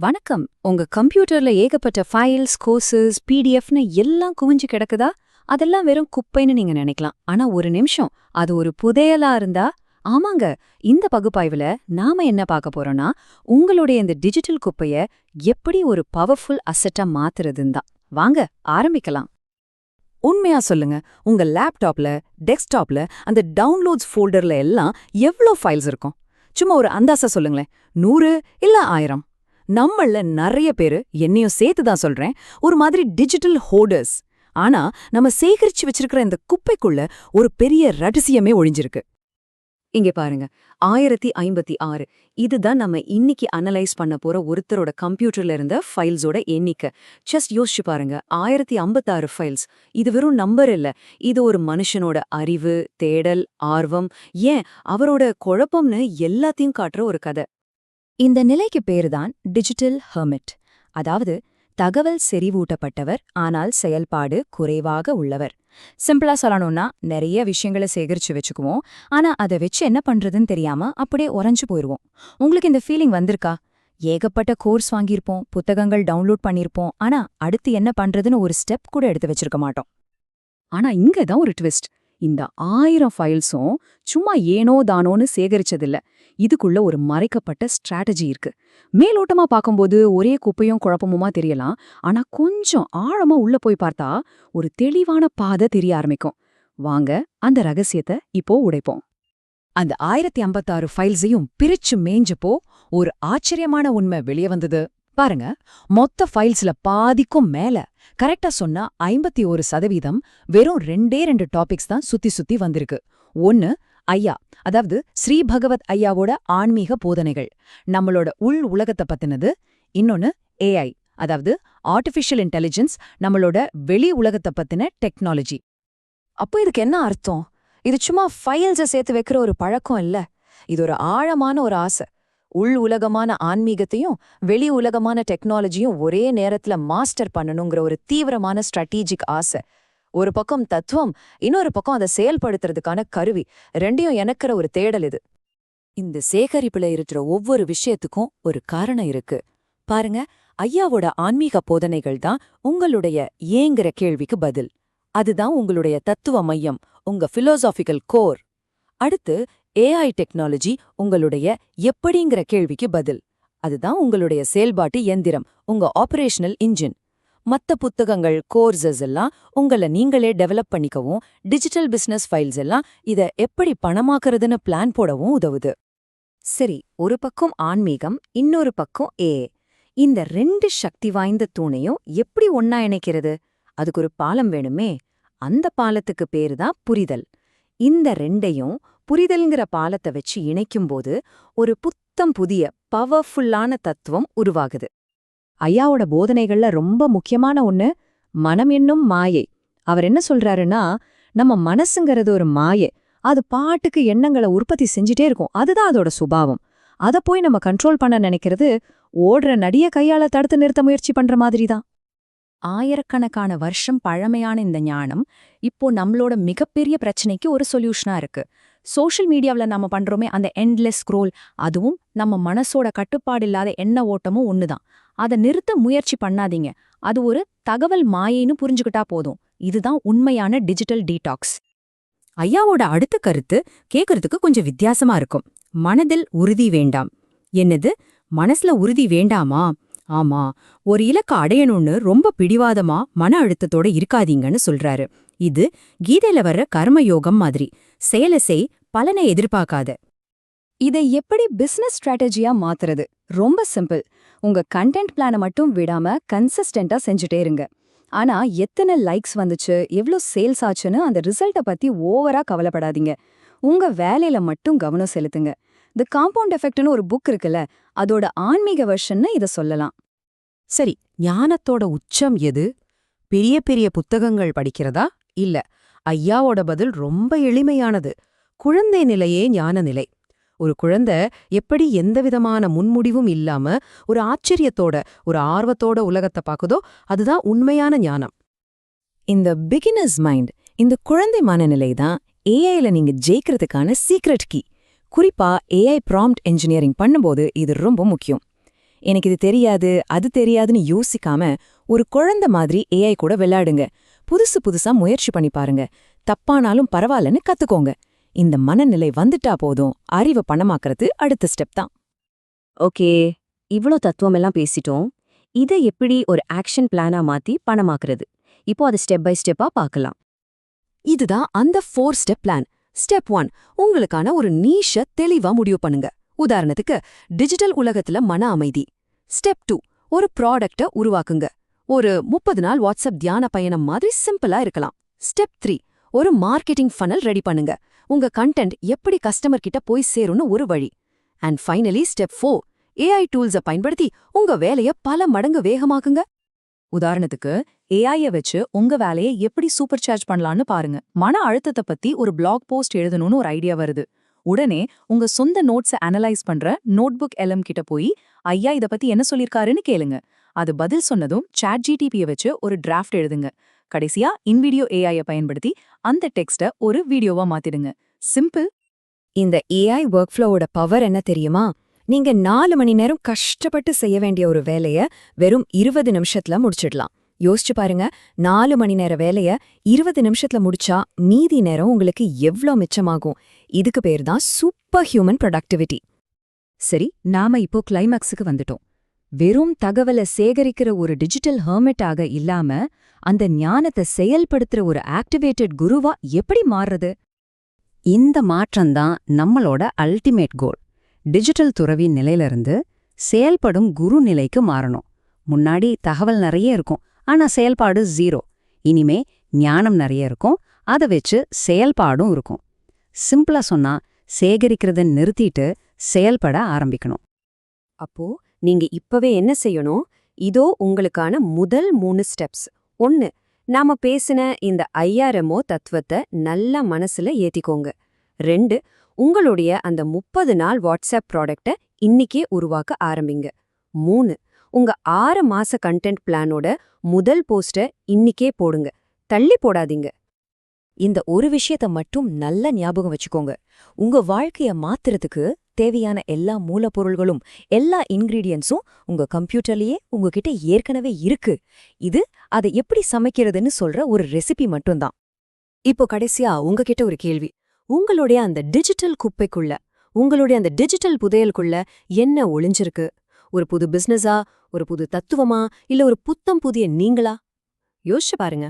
வணக்கம். உங்க கம்ப்யூட்டர்ல ஏகப்பட்ட ஃபைல்ஸ் கோர்சஸ் பிடிஎஃப்னு எல்லாம் குவிஞ்சு கிடக்குதா? அதெல்லாம் வெறும் குப்பைன்னு நீங்க நினைக்கலாம். ஆனா ஒரு நிமிஷம். அது ஒரு புதையலா இருந்தா? ஆமாங்க. இந்த பகுப்பாய்வுல நாம என்ன பார்க்க போறோம்னா உங்களுடைய இந்த டிஜிட்டல் குப்பைய எப்படி ஒரு பவர்ஃபுல் அசெட்டா மாத்துறதுன்னு தான். வாங்க ஆரம்பிக்கலாம். உண்மையா சொல்லுங்க. உங்க லேப்டாப்ல டெஸ்க்டாப்ல அந்த டவுன்லோட்ஸ் ஃபோல்டர்ல எல்லாம் எவ்ளோ ஃபைல்ஸ் இருக்கும்? சும்மா ஒரு அந்தாசா சொல்லுங்களேன். நூறு இல்ல ஆயிரம்? நம்மள நிறைய பேரு என்னையும் சேர்த்து தான் சொல்றேன். ஒரு மாதிரி டிஜிட்டல் ஹோர்டர்ஸ் ஆனா நம்ம சேகரிச்சு வச்சிருக்கிற இந்த குப்பைக்குள்ள ஒரு பெரிய ரகசியமே ஒழிஞ்சிருக்கு. இங்க பாருங்க. ஆயிரத்தி ஐம்பத்தி ஆறு. இதுதான் நம்ம இன்னைக்கு அனலைஸ் பண்ண போற ஒருத்தரோட கம்ப்யூட்டர்ல இருந்த ஃபைல்ஸோட எண்ணிக்கை. ஜஸ்ட் யோசிச்சு பாருங்க. ஆயிரத்தி ஐம்பத்தாறு ஃபைல்ஸ் இது வெறும் நம்பர் இல்ல. இது ஒரு மனுஷனோட அறிவு தேடல் ஆர்வம். ஏன்? அவரோட குழப்பம்னு எல்லாத்தையும் காட்டுற ஒரு கதை. இந்த நிலைக்கு பேருதான் டிஜிட்டல் ஹெர்மிட். அதாவது தகவல் செறிவூட்டப்பட்டவர் ஆனால் செயல்பாடு குறைவாக உள்ளவர். சிம்பிளா சொல்லணும்னா நிறைய விஷயங்களை சேகரிச்சு வச்சுக்குவோம். ஆனா அதை வச்சு என்ன பண்றதுன்னு தெரியாம அப்படியே உறைஞ்சு போயிருவோம். உங்களுக்கு இந்த ஃபீலிங் வந்திருக்கா? ஏகப்பட்ட கோர்ஸ் வாங்கியிருப்போம் புத்தகங்கள் டவுன்லோட் பண்ணியிருப்போம். ஆனா அடுத்து என்ன பண்றதுன்னு ஒரு ஸ்டெப் கூட எடுத்து வச்சிருக்க மாட்டோம். ஆனா இங்க தான் ஒரு ட்விஸ்ட் இந்த ஆயிரம் ஃபைல்ஸும் சும்மா ஏனோ தானோன்னு சேகரிச்சதில்ல. இதுக்குள்ள ஒரு மறைக்கப்பட்ட ஸ்ட்ராட்டஜி இருக்கு. மேலோட்டமா பார்க்கும்போது ஒரே குப்பையும் குழப்பமுமா தெரியலாம். ஆனா கொஞ்சம் ஆழமா உள்ள போய் பார்த்தா ஒரு தெளிவான பாதை தெரிய ஆரம்பிக்கும். வாங்க அந்த ரகசியத்தை இப்போ உடைப்போம். அந்த ஆயிரத்தி ஐம்பத்தாறு ஃபைல்ஸையும் பிரிச்சு மேஞ்சப்போ ஒரு ஆச்சரியமான உண்மை வெளியே வந்தது. பாருங்க மொத்த ஃபைல்ஸ்ல பாதிக்கும் மேல கரெக்டா சொன்னா ஐம்பத்தி ஒரு சதவீதம் வெறும் ரெண்டே ரெண்டு டாபிக்ஸ் தான் சுத்தி சுத்தி வந்திருக்கு. ஒன்னு ஐயா அதாவது ஸ்ரீ பகவத் ஐயாவோட ஆன்மீக போதனைகள். நம்மளோட உள் உலகத்தை பத்தினது இன்னொன்னு ஏஐ அதாவது ஆர்டிஃபிஷியல் இன்டெலிஜென்ஸ் நம்மளோட வெளி உலகத்தை பத்தின டெக்னாலஜி அப்போ இதுக்கு என்ன அர்த்தம்? இது சும்மா ஃபைல்ஸை சேர்த்து வைக்கிற ஒரு பழக்கம் இல்ல. இது ஒரு ஆழமான ஒரு ஆசை. உள் உலகமான ஆன்மீகத்தையும் வெளி உலகமான டெக்னாலஜியும் ஒரே நேரத்துல மாஸ்டர் பண்ணணுங்கிற ஒரு தீவிரமான ஸ்ட்ராட்டஜிக் ஆசை. ஒரு பக்கம் தத்துவம் இன்னொரு பக்கம் அதை செயல்படுத்துறதுக்கான கருவி. ரெண்டையும் எனக்கிற ஒரு தேடல் இது. இந்த சேகரிப்புல இருக்கிற ஒவ்வொரு விஷயத்துக்கும் ஒரு காரணம் இருக்கு. பாருங்க ஐயாவோட ஆன்மீக போதனைகள் தான் உங்களுடைய ஏங்கிற கேள்விக்கு பதில். அதுதான் உங்களுடைய தத்துவ மையம் உங்க பிலோசாபிக்கல் கோர் அடுத்து ஏஐ டெக்னாலஜி உங்களுடைய எப்படிங்கிற கேள்விக்கு பதில். அதுதான் உங்களுடைய செயல்பாட்டு எந்திரம் உங்க ஆபரேஷனல் இன்ஜின் மத்த புத்தகங்கள் கோர்சஸ் எல்லாம் உங்களை நீங்களே டெவலப் பண்ணிக்கவும் டிஜிட்டல் பிசினஸ் ஃபைல்ஸ் எல்லாம் இத எப்படி பணமாக்குறதுன்னு பிளான் போடவும் உதவுது. சரி ஒரு பக்கம் ஆன்மீகம் இன்னொரு பக்கம் ஏ இந்த ரெண்டு சக்தி வாய்ந்த தூணையும் எப்படி ஒன்னா இணைக்கிறது? அதுக்கு ஒரு பாலம் வேணுமே. அந்த பாலத்துக்கு பேரு தான் புரிதல். இந்த ரெண்டையும் புரிதல்ங்கிற பாலத்தை வச்சு இணைக்கும்போது ஒரு புத்தம் புதிய பவர்ஃபுல்லான தத்துவம் உருவாகுது. ஐயாவோட போதனைகள்ல ரொம்ப முக்கியமான ஒன்று மனம் என்னும் மாயை. அவர் என்ன சொல்றாருன்னா நம்ம மனசுங்கிறது ஒரு மாயை. அது பாட்டுக்கு எண்ணங்களை உற்பத்தி செஞ்சுட்டே இருக்கும். அதுதான் அதோட சுபாவம். அதை போய் நம்ம கண்ட்ரோல் பண்ண நினைக்கிறது ஓடுற நடிய கையால தடுத்து நிறுத்த முயற்சி பண்ற மாதிரி தான் ஆயிரக்கணக்கான வருஷம் பழமையான இந்த ஞானம் இப்போ நம்மளோட மிகப்பெரிய பிரச்சனைக்கு ஒரு சொல்யூஷனா இருக்கு. சோஷியல் மீடியாவில் நம்ம பண்றோமே அந்த எண்ட்லெஸ் ஸ்க்ரோல் அதுவும் நம்ம மனசோட கட்டுப்பாடு இல்லாத எண்ண ஓட்டமும் ஒண்ணுதான். அதை நிறுத்த முயற்சி பண்ணாதீங்க. அது ஒரு தகவல் மாயைன்னு புரிஞ்சுக்கிட்டா போதும். இதுதான் உண்மையான டிஜிட்டல் டீடாக்ஸ். ஐயாவோட அடுத்த கருத்து கேக்குறதுக்கு கொஞ்சம் வித்தியாசமா இருக்கும். மனதில் உறுதி வேண்டாம். என்னது? மனசுல உறுதி வேண்டாமா? ஆமா. ஒரு இலக்க அடையணும்னு ரொம்ப பிடிவாதமா மன அழுத்தத்தோட இருக்காதீங்கன்னு சொல்றாரு. இது கீதையில வர்ற கர்மயோகம் மாதிரி. செயலை செய் பலனை எதிர்பார்க்காத. இதை எப்படி பிசினஸ் ஸ்ட்ராட்டஜியா மாத்துறது? ரொம்ப சிம்பிள் உங்க கண்டென்ட் பிளானை மட்டும் விடாம கன்சிஸ்டன்டா செஞ்சுட்டே இருங்க. ஆனா எத்தனை லைக்ஸ் வந்துச்சு எவ்ளோ சேல்ஸ் ஆச்சுன்னு அந்த ரிசல்ட்டை பத்தி ஓவரா கவலைப்படாதீங்க. உங்க வேலையில மட்டும் கவனம் செலுத்துங்க. தி காம்பவுண்ட் எஃபெக்ட்னு ஒரு புக் இருக்குல்ல அதோட ஆன்மீக வெர்ஷன்னு இத சொல்லலாம். சரி ஞானத்தோட உச்சம் எது? பெரிய பெரிய புத்தகங்கள் படிக்கிறதா? இல்ல ஐயாவோட பதில் ரொம்ப எளிமையானது. குழந்தை நிலையே ஞான நிலை ஒரு குழந்தை எப்படி எந்தவிதமான முன்முடிவும் இல்லாம ஒரு ஆச்சரியத்தோட ஒரு ஆர்வத்தோட உலகத்தை பாக்குதோ அதுதான் உண்மையான ஞானம். இந்த பிகினர்ஸ் மைண்ட் இந்த குழந்தை மனநிலை தான் ஏஐல நீங்க ஜெயிக்கிறதுக்கான சீக்ரெட் கீ குறிப்பா ஏஐ ப்ராம்ப்ட் என்ஜினியரிங் பண்ணும்போது இது ரொம்ப முக்கியம். எனக்கு இது தெரியாது அது தெரியாதுன்னு யோசிக்காம ஒரு குழந்தை மாதிரி ஏஐ கூட விளையாடுங்க. புதுசு புதுசா முயற்சி பண்ணி பாருங்க. தப்பானாலும் பரவாயில்லன்னு கத்துக்கோங்க. இந்த மனநிலை வந்துட்டா போதும் அறிவை பணமாக்குறது அடுத்த ஸ்டெப் தான். ஓகே இவ்ளோ தத்துவம் எல்லாம் பேசிட்டோம். இதை எப்படி ஒரு ஆக்ஷன் பிளானா மாத்தி பணமாக்குறது? இப்போ அது ஸ்டெப் பை ஸ்டெப்பா பார்க்கலாம். இதுதான் அந்த four step plan step one உங்களுக்கான ஒரு நீஷ தெளிவா முடிவு பண்ணுங்க. உதாரணத்துக்கு டிஜிட்டல் உலகத்துல மன அமைதி. ஸ்டெப் டூ ஒரு ப்ராடக்ட உருவாக்குங்க. ஒரு முப்பது நாள் வாட்ஸ்அப் தியான பயணம் மாதிரி சிம்பிளா இருக்கலாம். ஸ்டெப் த்ரீ ஒரு மார்க்கெட்டிங் ஃபனல் ரெடி பண்ணுங்க. உங்க கண்டென்ட் எப்படி கஸ்டமர் கிட்ட போய் சேரும்னு ஒரு வழி. And finally step four AI டூல்ஸை பயன்படுத்தி உங்க வேலைய பல மடங்கு வேகமாக்குங்க. உதாரணத்துக்கு ஏஐய வச்சு உங்க வேலையை எப்படி சூப்பர் சார்ஜ் பண்ணலாம்னு பாருங்க. மன அழுத்தத்தை பத்தி ஒரு பிளாக் போஸ்ட் எழுதணும்னு ஒரு ஐடியா வருது. உடனே உங்க சொந்த நோட்ஸை அனலைஸ் பண்ற நோட்புக் எல்எம் கிட்ட போய் ஐயா இத பத்தி என்ன சொல்லிருக்காருன்னு கேளுங்க. அது பதில் சொன்னதும் சாட் ஜிடிபியை வச்சு ஒரு டிராஃப்ட் எழுதுங்க. கடைசியா இன்வீடியோ ஏஐய பயன்படுத்தி அந்த டெக்ஸ்ட ஒரு வீடியோவா மாத்திடுங்க. சிம்பிள் இந்த ஏஐ ஒர்க் ஃப்ளோவோட பவர் என்ன தெரியுமா? நீங்க நாலு மணி நேரம் கஷ்டப்பட்டு செய்ய வேண்டிய ஒரு வேலைய வெறும் இருபது நிமிஷத்துல முடிச்சிடலாம். யோசிச்சு பாருங்க நாலு மணி நேர வேலைய இருபது நிமிஷத்துல முடிச்சா மீதி நேரம் உங்களுக்கு எவ்ளோ மிச்சமாகும்? இதுக்கு பேர் தான் சூப்பர் ஹியூமன் ப்ரொடக்டிவிட்டி சரி நாம இப்போ கிளைமாக்ஸுக்கு வந்துட்டோம். வெறும் தகவலை சேகரிக்கிற ஒரு டிஜிட்டல் ஹெர்மெட்டாக இல்லாம அந்த ஞானத்தை செயல்படுத்துற ஒரு ஆக்டிவேட்டட் குருவா எப்படி மாறுறது? இந்த மாற்றம்தான் நம்மளோட அல்டிமேட் கோல் டிஜிட்டல் துறவி நிலையிலிருந்து செயல்படும் குரு நிலைக்கு மாறணும். முன்னாடி தகவல் நிறைய இருக்கும் ஆனா செயல்பாடு ஜீரோ இனிமே ஞானம் நிறைய இருக்கும் அதை வச்சு செயல்பாடும் இருக்கும். சிம்பிளா சொன்னா சேகரிக்கிறத நிறுத்திட்டு செயல்பட ஆரம்பிக்கணும். அப்போ நீங்க இப்பவே என்ன செய்யணும்? இதோ உங்களுக்கான முதல் மூணு ஸ்டெப்ஸ் ஒன்னு நாம பேசின இந்த ஐஆர்எம்ஓ தத்துவத்தை நல்ல மனசுல ஏத்திக்கோங்க. ரெண்டு உங்களுடைய அந்த முப்பது நாள் வாட்ஸ்அப் ப்ராடக்ட இன்னிக்கே உருவாக்க ஆரம்பிங்க. மூணு உங்க ஆறு மாச கண்டென்ட் பிளானோட முதல் போஸ்ட இன்னிக்கே போடுங்க. தள்ளி போடாதீங்க. இந்த ஒரு விஷயத்த மட்டும் நல்ல ஞாபகம் வச்சுக்கோங்க. உங்க வாழ்க்கைய மாத்துறதுக்கு தேவையான எல்லா மூலப்பொருள்களும் எல்லா இன்கிரீடியன்ஸும் உங்க கம்ப்யூட்டர்லயே உங்ககிட்ட ஏற்கனவே இருக்கு. இது அதை எப்படி சமைக்கிறதுன்னு சொல்ற ஒரு ரெசிபி மட்டும்தான். இப்போ கடைசியா உங்ககிட்ட ஒரு கேள்வி. உங்களுடைய அந்த டிஜிட்டல் குப்பைக்குள்ள உங்களுடைய அந்த டிஜிட்டல் புதையலுக்குள்ள என்ன ஒளிஞ்சிருக்கு? ஒரு புது பிசினஸா ஒரு புது தத்துவமா இல்ல ஒரு புத்தம் புதிய நீங்களா? யோசிச்சு பாருங்க.